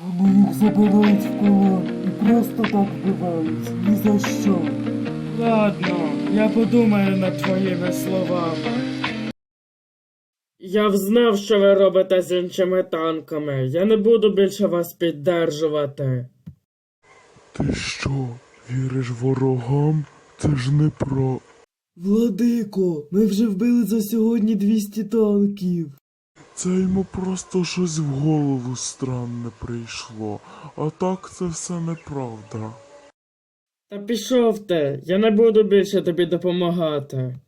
Вони їх забирають в полон і просто так вбивають. Ні за що. Ладно, я подумаю над твоїми словами. Я взнав, що ви робите з іншими танками. Я не буду більше вас піддержувати. Ти що, віриш ворогам? Це ж не про. Владико, ми вже вбили за сьогодні 200 танків. Це йому просто щось в голову странне прийшло. А так це все неправда. Та пішов ти, я не буду більше тобі допомагати.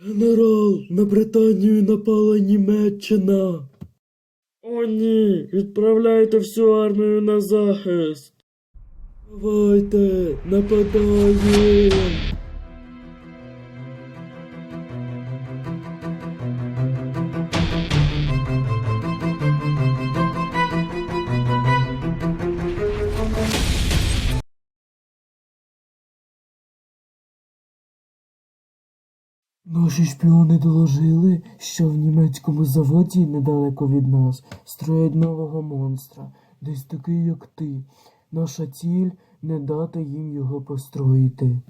Генерал, на Британію напала Німеччина. О ні, відправляйте всю армію на захист. Давайте, нападаємо. Наші шпіони доложили, що в німецькому заводі недалеко від нас строять нового монстра, десь такий, як ти. Наша ціль не дати їм його построїти.